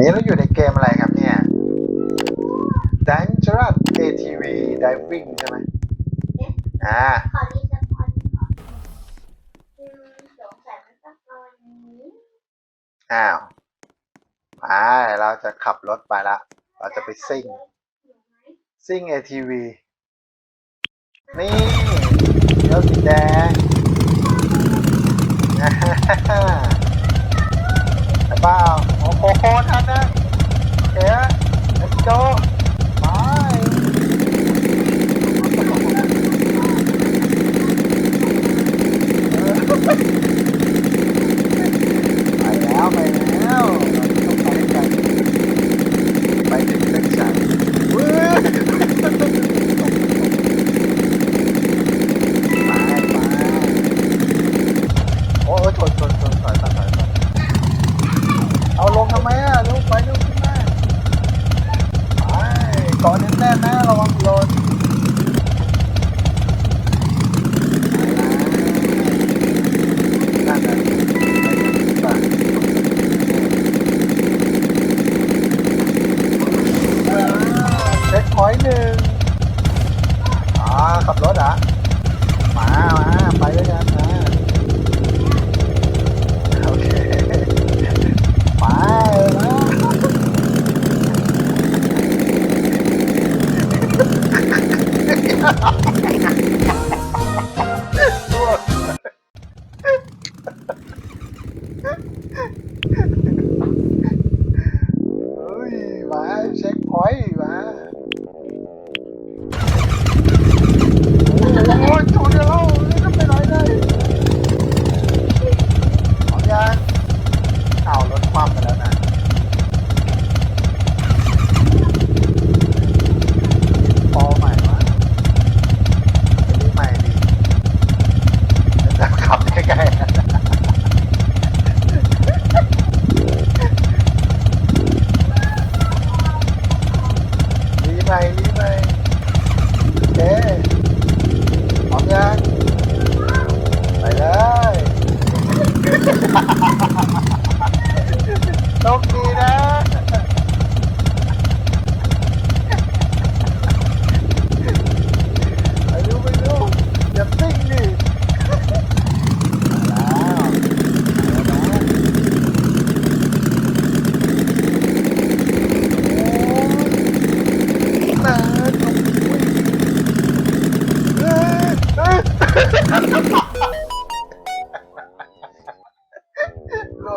นี้เราอยู่ในเกมอะไรครับเนี่ย Dangerous ATV Diving ใช่ไหมอ่าขอดีสักคนก่อนสงสัยมันต้อตอนนี้อ้าวไปเราจะขับรถไปละ เราจะไปซิ่ง ซิ่ง ATV นี่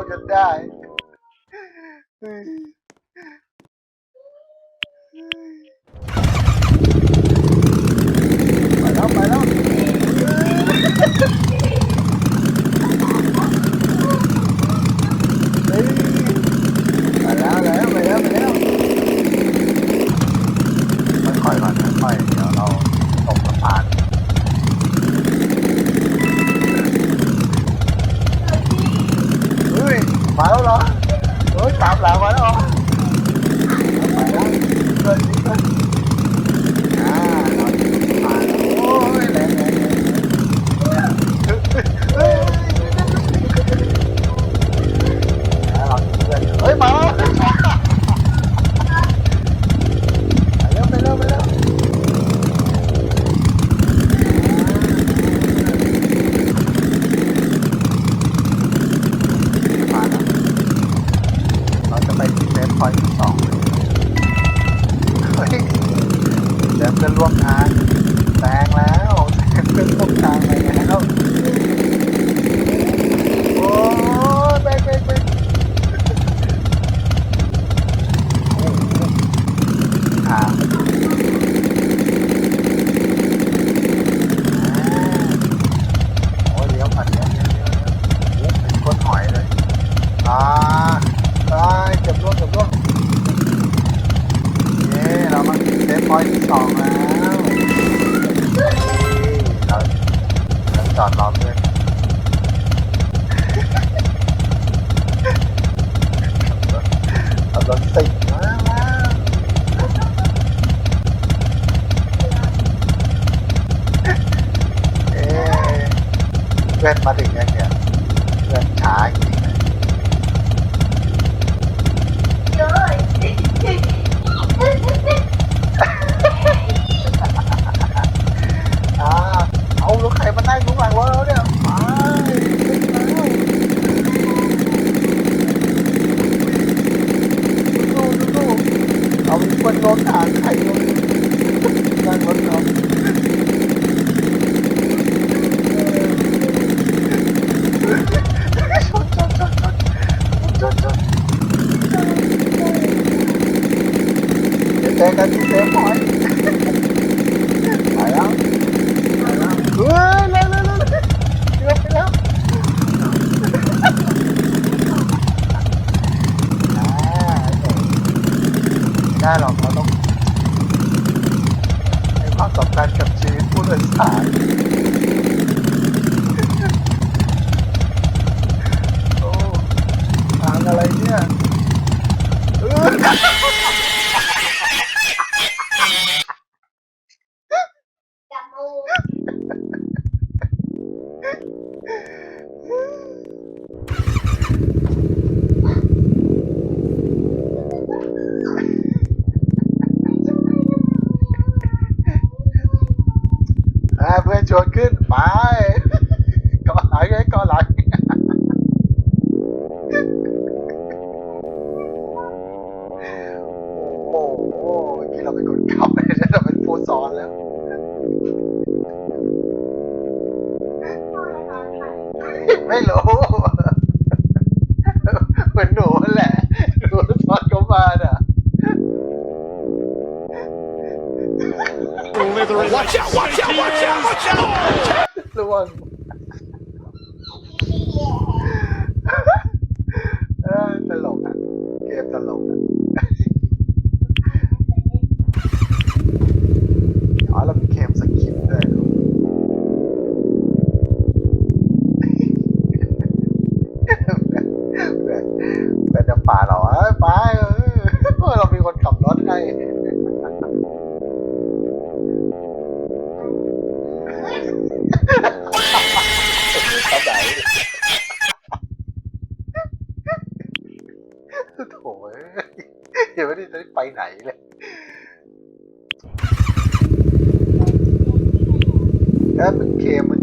look at that. phải đó ướt tạm lại phải không Teka dito po ay. Ah. ไม่รู้เหมือนหนูนั่นแหละหนูซ้อนเขามาน่ะ Watch out! Watch out! Watch out! Watch out! ระวัง โอ้ยยังไม่ได้ไปไหนเลยแล้วเป็นเกมเมื่อ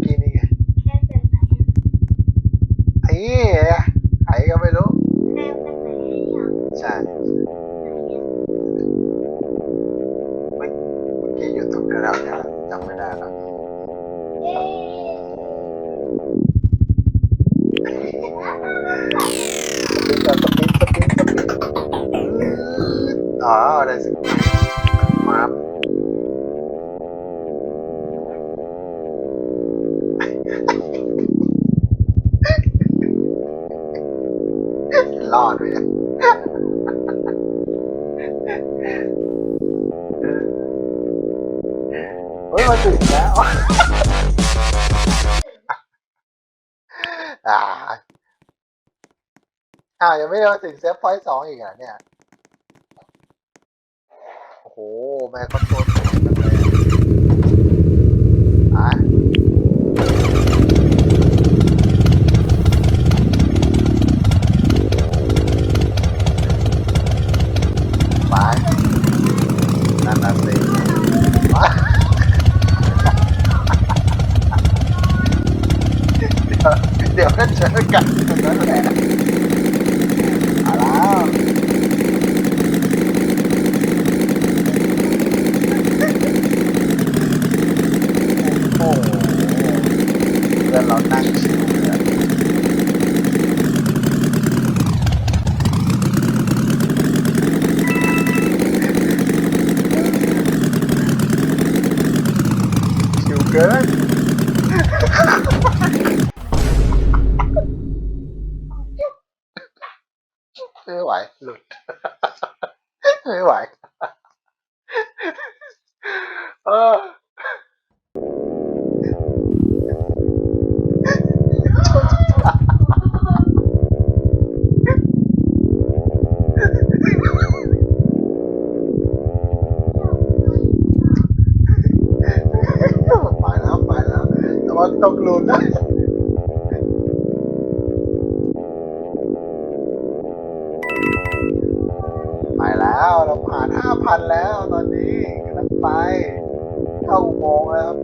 กี้นี่ อ๋ออะไรสิมาร์รอดไปอะเฮ้ยมาถึงแล้ว อ่าอ้าวยังไม่ได้มาถึงเซฟพอยต์สองอีกอะเนี่ย โอ้โหแม่ก็โทรลสูงจังเลยอะไปนั่นน่ะสิมาเดี๋ยวเดี๋ยวก็เจอกันตรงนั้นแหละเอาแล้วโอ้โหเพื่อนเรานั่งชิวเลยชิวเกิน ไม่ไหวหลุด ไม่ พันแล้วตอนนี้กำลังไปเข้าอุโมงค์แล้วครับ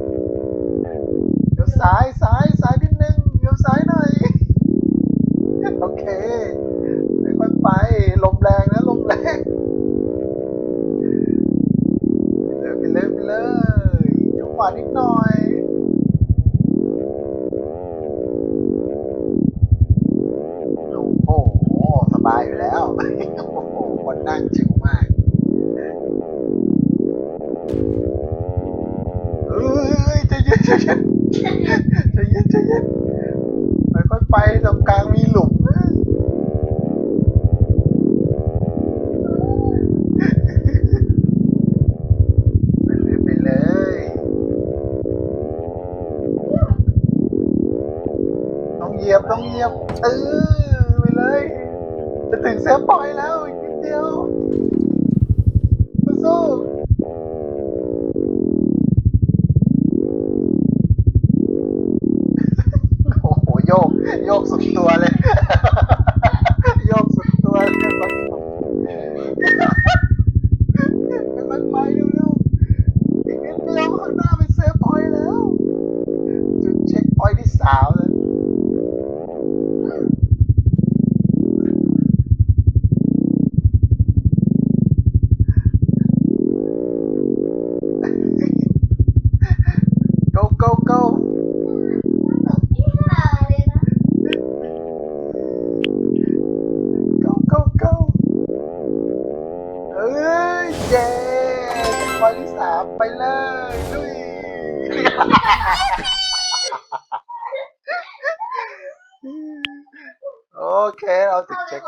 เดี๋ยวซ้ายซ้ายซ้ายนิดนึงเดี๋ยวซ้ายหน่อย โอเคค่อยไปลมแรงนะลมแรงไปเลยไปเลยไปเลยเดี๋ยวขวานิดหน่อย ใจเย็นใจเย็นใจเย็นไปค่อยๆไปตรงกลางมีหลุม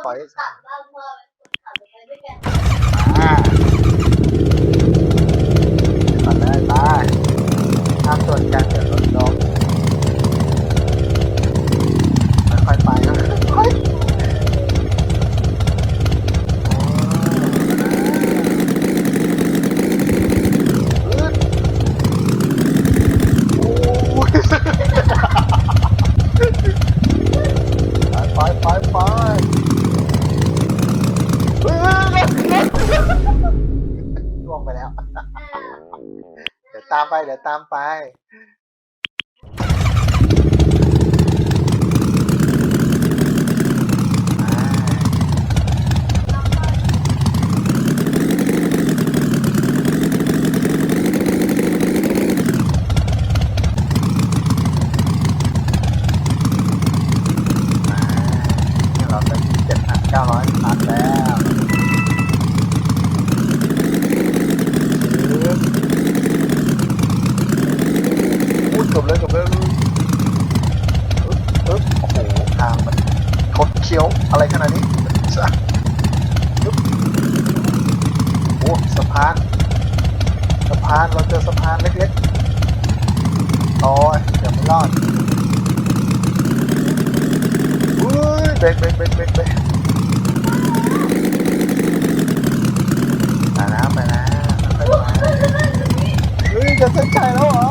不好意思 ดี๋ยวตามไป เดี๋ยวตามไป know of.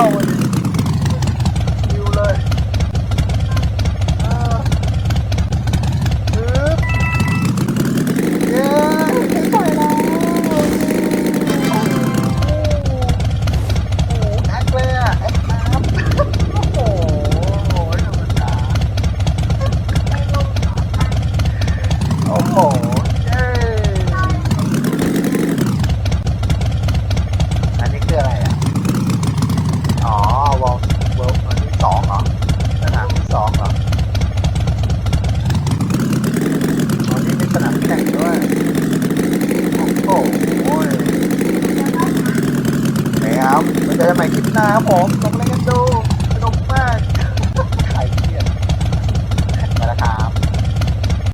Oh.